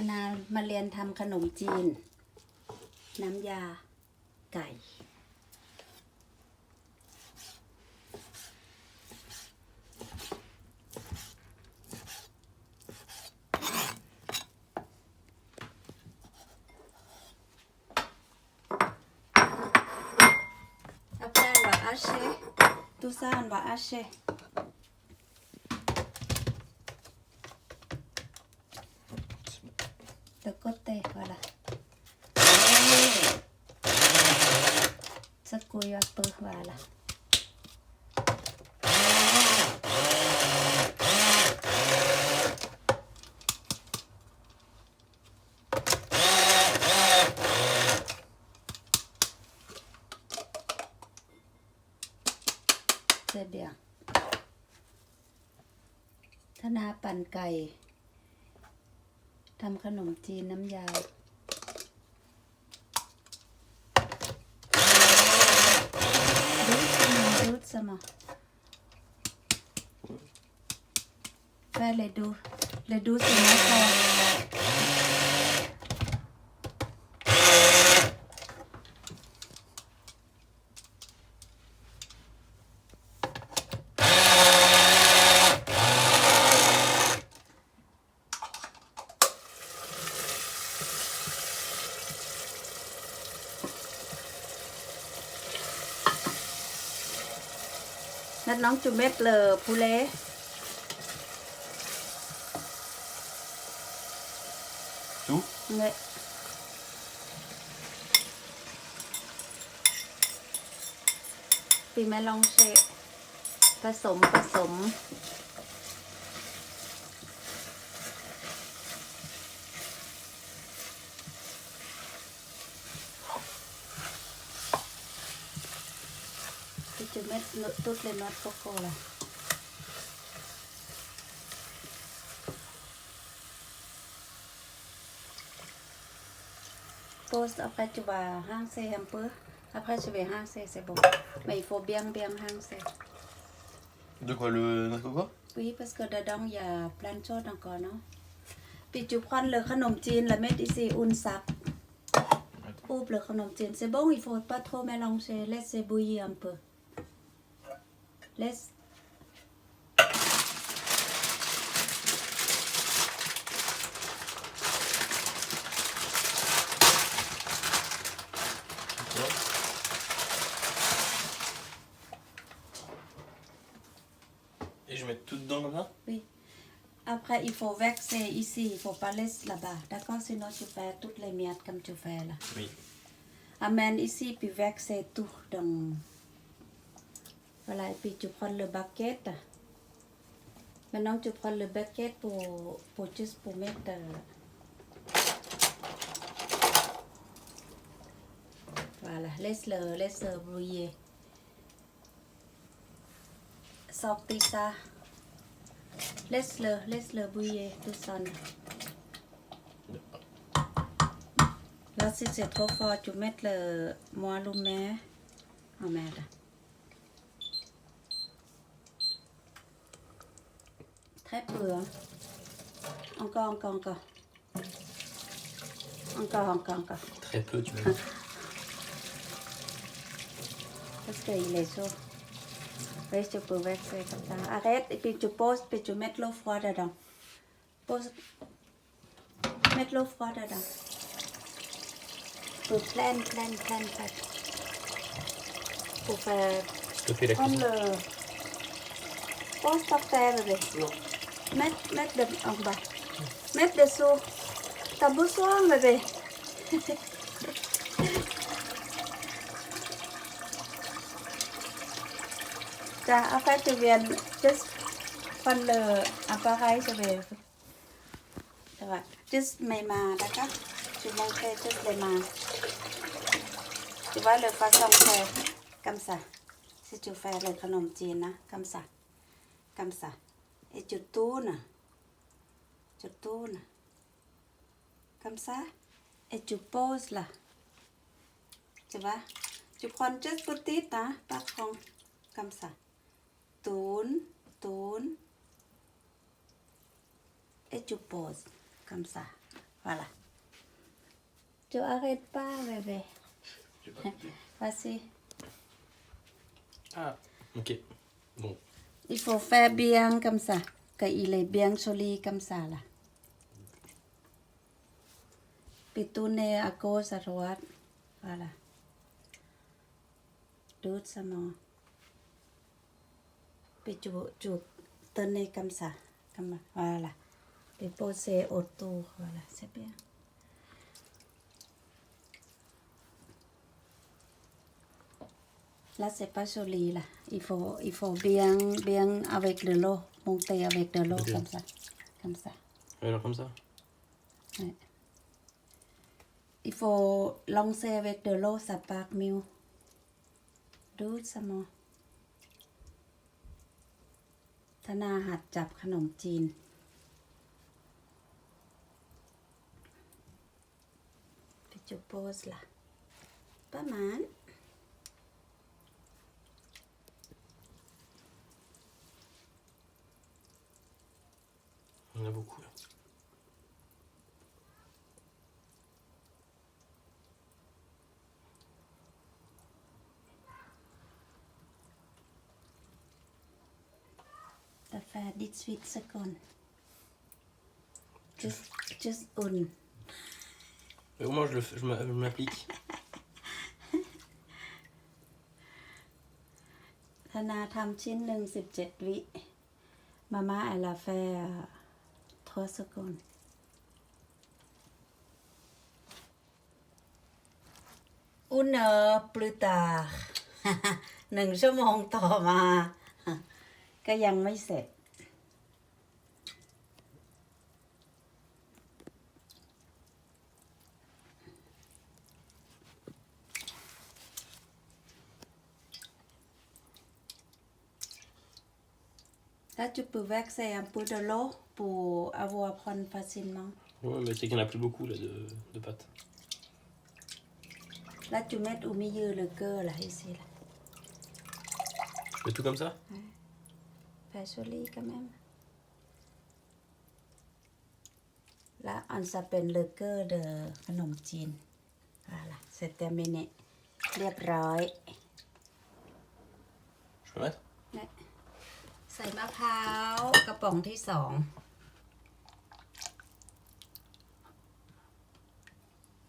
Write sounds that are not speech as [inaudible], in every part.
ธนามาเรียนทำขนมจีน น้ำยาไก่ Après, on va hacher. Tout ça, on va hacher. koyu atbalık varla. Sẽ biếng. Thân hạ bàn cày. ทำขนมจีนน้ำยา ስማ በልዱ ልዱ ስማ Thật nóng chú mép lờ phú lê Chú? Nè Pì mẹ long xệ ผสมผสม tumet nutut le not poko lah. Pos apa cuba hang se hamper apa cuba hang se sebab, mais il faut bien bien hang se. De quoi le coco Oui, parce que dedans il y a plein de choses encore, non ปิดจุควันเลยขนมจีนและเม็ดอีซีอุนซับอูบเลยขนมจีนเซบงอีโฟดปะโทแมลองเชเลสเซบุยอัมเปอร์ Laisse. Et je mets tout dedans comme ça? Oui. Après, il faut verser ici, il faut pas laisser là-bas. D'accord Sinon, tu fais toutes les miettes comme tu fais là. Oui. Amène ici, puis verser tout dans... Voilà, et puis tu prends le bucket. Maintenant, tu prends le bucket pour, pour juste pour mettre... euh, Voilà, laisse-le laisse -le brouiller. Sortis ça. Laisse-le, laisse-le bouillir tout seul. Là, si c'est trop fort, tu mets le moelleux Oh merde. Très peu, hein. Encore, encore, encore. Encore, encore, encore. Très peu, tu mets. [laughs] Parce qu'il est chaud. Oui, tu peux verser comme ça. Arrête et puis tu poses, puis tu mets l'eau froide dedans. Pose. Mets l'eau froide dedans. Pour plein, plein, plein, plein. Pour faire Stopper la cuisson. le. Pose par terre, bébé. Non. mét mét the ông bà. Met the su. Tabu suang bebe. Dạ, ở phải từ viện just phân lờ à, ở ba hai cho về. Rồi, just mày mà đã cắt. Chúng mong khe just mày mà. Chúng ba lờ pha xong khe. Cảm xả. Sẽ chú phê lời khăn nồng chiên á. cam sả cam sả Et tu tournes. Tu tournes. Comme ça. Et tu poses là. Tu vois Tu prends juste petite, hein, pas grand. Comme ça. Tourne, tourne. Et tu poses. Comme ça. Voilà. Tu arrêtes pas, bébé. Vas-y. Ah, ok. Bon. y phô phê biang cam xà cái y lệ biang xô ly cầm xà là bị tu nê à cô xà ruột và là đút xà mò bị chủ chủ tên nê cầm xà cầm và là bị bô xê ột tu và là sẽ biang. Pas joli, là. Il faut, il faut bien, bien avec de l'eau. Monter avec de l'eau, Ok. comme ça. Comme ça. Alors comme ça Ouais. Il faut lancer avec de l'eau, ça part mieux. Doucement. ธนาหัดจับขนมจีนไปจุโพสล่ะ ประมาณ Il y en a beaucoup là. Kaffe ditt sweet second. Just, just อุ่น Mais au moins je le fais- je m'a- je m'applique. ธนาทำชิ้นหนึ่งสิบเจ็ดวิมาม่าแอลาแฟทอสกุลอุนเนอร์ปลือตาหนึ่งชั่วโมงต่อมา ก็ยังไม่เสร็จ Là, tu peux verser un peu de l'eau pour avoir à prendre facilement. Ouais, mais c'est qu'il n'y en a plus beaucoup là, de, pâtes. Là, tu mets au milieu le cœur, là, ici. Là. Je mets tout comme ça? Ouais. Pas joli quand même. Là, on s'appelle le cœur de Phnom Chin. Voilà, c'est terminé. Je peux mettre? ส่มะพร้าวกระป๋องที่สอง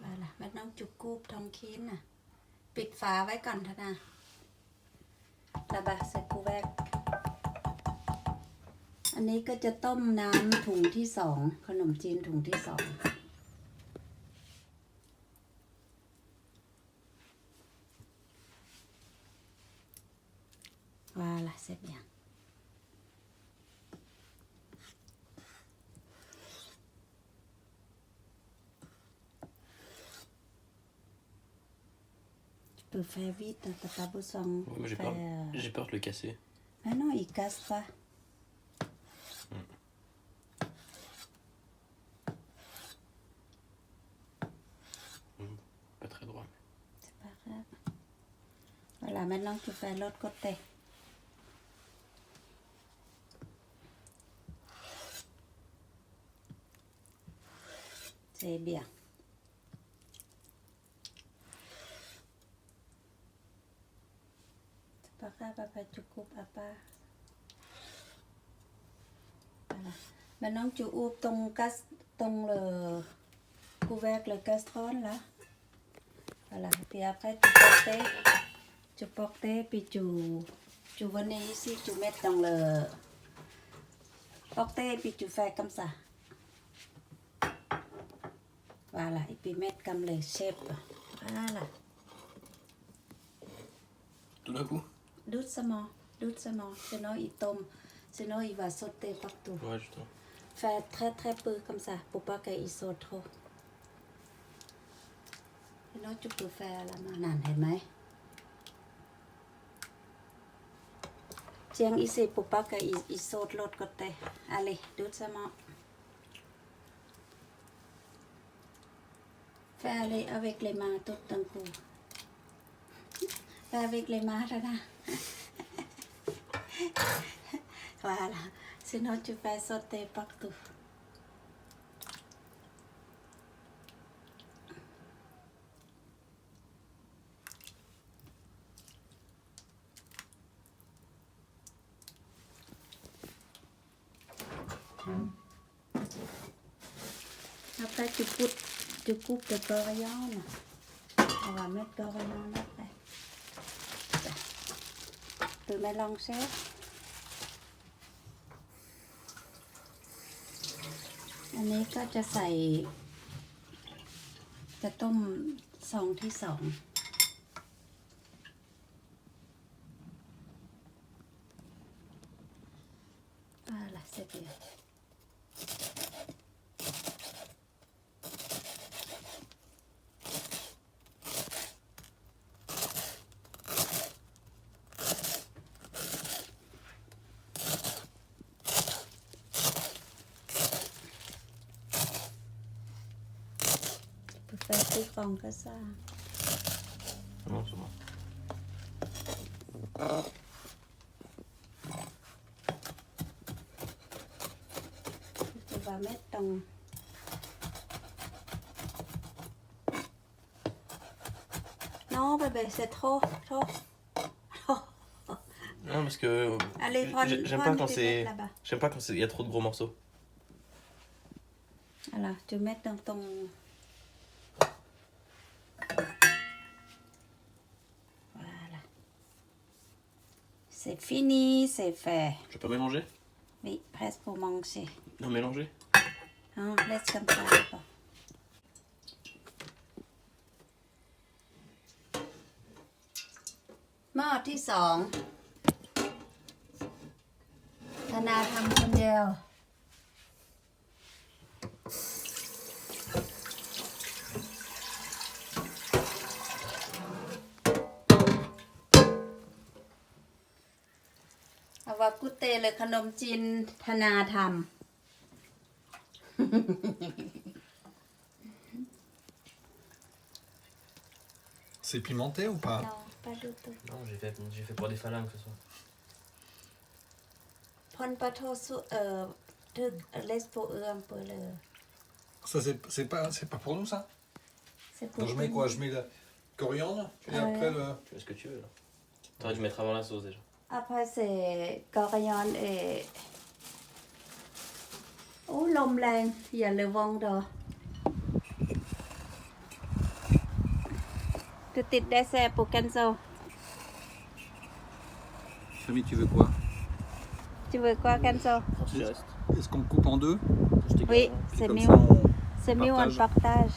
ว่าล่ะม่น้องจุกกูบทองคีนน่ะ ปิดฝาไว้ก่อนทนะระบายใส่กูแวกอันนี้ก็จะต้มน้ำถุงที่สองขนมจีนถุงที่สอง Voilà, c'est bien. Tu peux faire vite, t'as pas besoin de Ouais, mais j'ai faire... peur, j'ai peur de le casser. Ah non, il casse pas. Pas très droit. C'est pas grave. Voilà, maintenant tu fais l'autre côté. C'est bien. Grave, papa, tu coupes, papa. Voilà. Maintenant tu ouvres ton, cas, ton le couvercle, le castron là. Voilà, puis après tu portais, tu chú puis tu, tu venais ici, tu mets dans le porter, puis tu fais comme ça. Voilà, et puis mettre comme xếp, chefs. Voilà, Tout d'un coup doucement, doucement. Sinon, il tombe. Sinon, il va sauter partout. Ouais, je Faire très très peu comme ça pour pas qu'il saute trop. Sinon, tu peux faire la main. Non, tu vois เสียงอีเซปุปากะอีอีโซดลดก็เตะอะไรดูสมอง Faire aller avec les mains tout d'un coup. Faire avec les mains, là. voilà, sinon tu fais sauter partout. Après, tu coupes, tu coupes le coriandre. On va mettre le coriandre. คือไม่ลอง xếp อันนี้ก็จะใส่ จะต้มซองที่สองอ่าละเสร็จแล้ว ça. Non, c'est bon. Tu vas mettre ton... Non, bébé, c'est trop, trop. Non, parce que. [laughs] Allez, J'aime pas quand c'est. J'aime pas quand il y a trop de gros morceaux. Voilà, tu mets dans ton... Voilà. C'est fini, c'est fait. Je vais pas mélanger Oui, presque pour manger. Non, mélanger. Hein, laisse comme ça. d'abord. «หม้อที่สองธนาทำคนเดียว าวากุเตเลยขนมจีนธนาทำ [laughs] C'est pimenté ou pas Non, pas du tout. Non, j'ai fait, j'ai fait pour des phalanges ce soir. พอนปะโทสุเอ่อทึกเลสโปเอือมเปอเลย Ça, c'est c'est pas, c'est pas pour nous, ça C'est pour Donc, je mets quoi Je mets la coriandre et Ah après ouais. le. Tu mets ce que tu veux là. T'aurais dû mettre avant la sauce déjà. après c'est Corian et oh l'homme là il y a le vent đó tu dessert pour Kenzo. Samy tu veux quoi? Tu veux quoi Kenzo? Est-ce qu'on coupe en deux? Oui c'est mieux c'est mieux on partage.